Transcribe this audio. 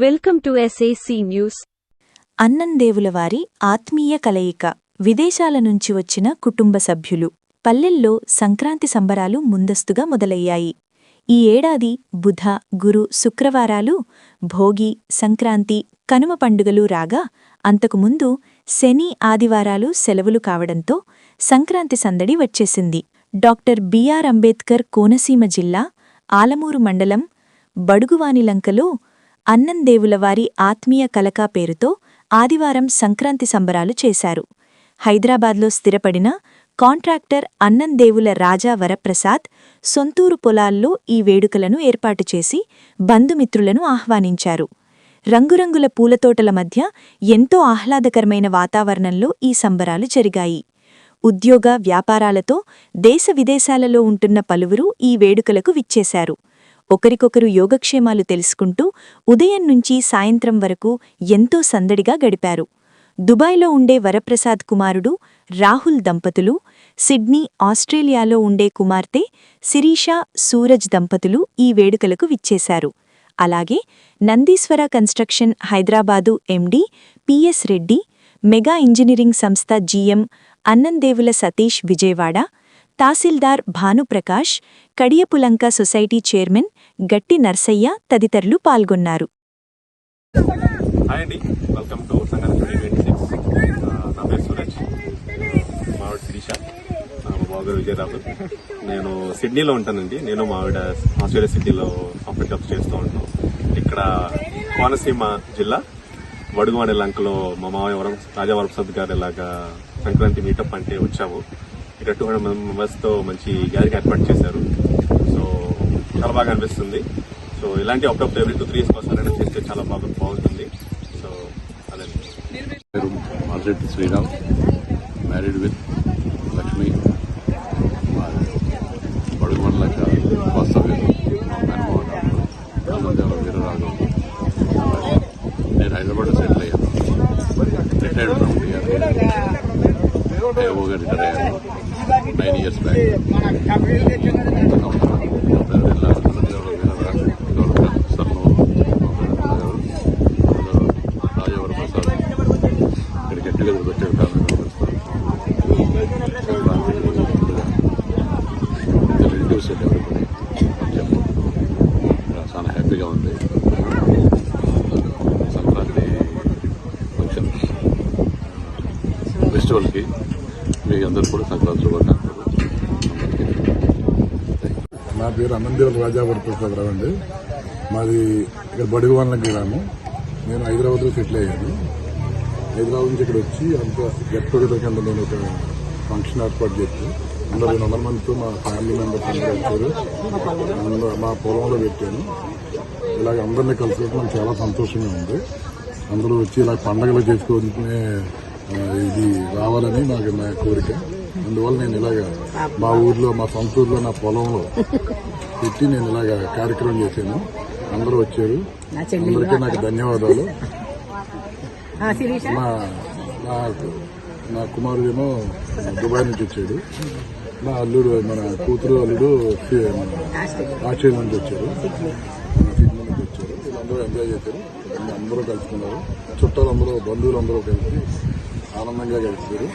Welcome to SAC News. Annandevula వారి ఆత్మీయ కలయిక విదేశాల నుంచి వచ్చిన కుటుంబ సభ్యులు. పల్లెల్లో సంక్రాంతి సంబరాలు ముందస్తుగా మొదలయ్యాయి. ఈ ఏడాది బుధ గురు శుక్రవారాలు భోగి సంక్రాంతి కనుమ పండుగలు రాగా అంతకుముందు శని ఆదివారాలు సెలవులు కావడంతో సంక్రాంతి సందడి వచ్చేసింది. డాక్టర్ బిఆర్ అంబేద్కర్ కోనసీమ జిల్లా ఆలమూరు మండలం బడుగువానిలంకలో అన్నందేవులవారి ఆత్మీయ కలకా పేరుతో ఆదివారం సంక్రాంతి సంబరాలు చేశారు. హైదరాబాద్లో స్థిరపడిన కాంట్రాక్టర్ అన్నందేవుల రాజా వరప్రసాద్ సొంతూరు పొలాల్లో ఈ వేడుకలను ఏర్పాటు చేసి బంధుమిత్రులను ఆహ్వానించారు. రంగురంగుల పూలతోటల మధ్య ఎంతో ఆహ్లాదకరమైన వాతావరణంలో ఈ సంబరాలు జరిగాయి. ఉద్యోగ వ్యాపారాలతో దేశ విదేశాలలో ఉంటున్న పలువురు ఈ వేడుకలకు విచ్చేశారు. ఒకరికొకరు యోగక్షేమాలు తెలుసుకుంటూ ఉదయం నుంచి సాయంత్రం వరకు ఎంతో సందడిగా గడిపారు. దుబాయ్లో ఉండే వరప్రసాద్ కుమారుడు రాహుల్ దంపతులు సిడ్నీ ఆస్ట్రేలియాలో ఉండే కుమార్తె శిరీషా సూరజ్ దంపతులు ఈ వేడుకలకు విచ్చేశారు. అలాగే Nandeeswara construction Hyderabad MD PS Reddy mega engineering సంస్థ GM Annandevula Satish Vijayawada tahsildar Bhanuprakash Kadiyapulanka society chairman Gatti Narsaiah తదితరులు పాల్గొన్నారు. హాయ్ అండి. వెల్కమ్ టు సంగతి నా పేరు సూరజ్. మావిడ శిరీష. ఆ, విజయరావు నేను సిడ్నీలో ఉంటానండి. నేను మా ఆవిడ ఆస్ట్రేలియా సిడ్నీలో సాఫ్ట్వేర్ జాబ్స్ చేస్తూ ఉంటాం. ఇక్కడ కోనసీమ జిల్లా వడుగువాడి లంకలో మా మావయ్య వరం రాజా వరప్రసాద్ గారు ఇలాగా సంక్రాంతి మీటప్ అంటే వచ్చాము. ఇక్కడ టూ హండ్రెడ్ మెంబర్స్తో మంచి గ్యాదరింగ్ ఏర్పాటు చేశారు. చాలా బాగా అనిపిస్తుంది. సో ఇలాంటి అప్పుడప్పుడు ఎవ్రీ టూ త్రీ ఇయర్స్ వస్తారైనా చేస్తే చాలా బాగా బాగుంటుంది. సో అదే. పేరు మాల్రెడ్డి శ్రీరామ్. మ్యారీడ్ విత్ లక్ష్మి బడుగు మండలక వాస్తవ్యం. మేనమావ నేను హైదరాబాద్ సెటిల్ అయ్యాను. రిటైర్డ్ ఫ్రమ్ ఏవోగా రిటైర్ అయ్యాను నైన్ ఇయర్స్ బ్యాక్ ప్రసాద్ ఇక్కడ గట్టి గదులు పెట్టారు రిలేటివ్స్ ఎవరిబడి చాలా హ్యాపీగా ఉంది సంక్రాంతి ఫంక్షన్ ఫెస్టివల్కి మీ అందరూ కూడా సంక్రాంతి శుభాకాంక్షలు నా పేరు అనందేవుల రాజా వరప్రసాదరావు అండి. మాది ఇక్కడ బడుగువాన్ల గ్రామం. నేను హైదరాబాద్లో సెటిల్ అయ్యాను. హైదరాబాద్ నుంచి ఇక్కడ వచ్చి అంత గెట్ టుగెదర్ కింద నేను ఒక ఫంక్షన్ ఏర్పాటు చేసి. అందరూ రెండు వందల మందితో మా ఫ్యామిలీ మెంబర్స్ అందరూ వచ్చారు. అందరూ మా పొలంలో పెట్టాను. ఇలాగ అందరినీ కలిసి నాకు చాలా సంతోషంగా ఉంది. అందరూ వచ్చి ఇలా పండగలు చేసుకునే ఇది రావాలని నాకు నా కోరిక. అందువల్ల నేను ఇలాగ మా ఊర్లో మా సొంత ఊర్లో నా పొలంలో పెట్టి నేను ఇలాగ కార్యక్రమం చేశాను. అందరూ వచ్చారు. అందరికీ నాకు ధన్యవాదాలు. నా నా నా కుమారుడేమో దుబాయ్ నుంచి వచ్చాడు. నా అల్లుడు మన కూతురు అల్లుడు ఆస్ట్రేలియా నుంచి వచ్చారు. సిడ్నీ. నుంచి వచ్చారు. వీళ్ళందరూ ఎంజాయ్ చేశారు. అందరూ కలుసుకున్నారు. చుట్టాలు అందరూ బంధువులు అందరూ కలిసి ఆనందంగా గడిచారు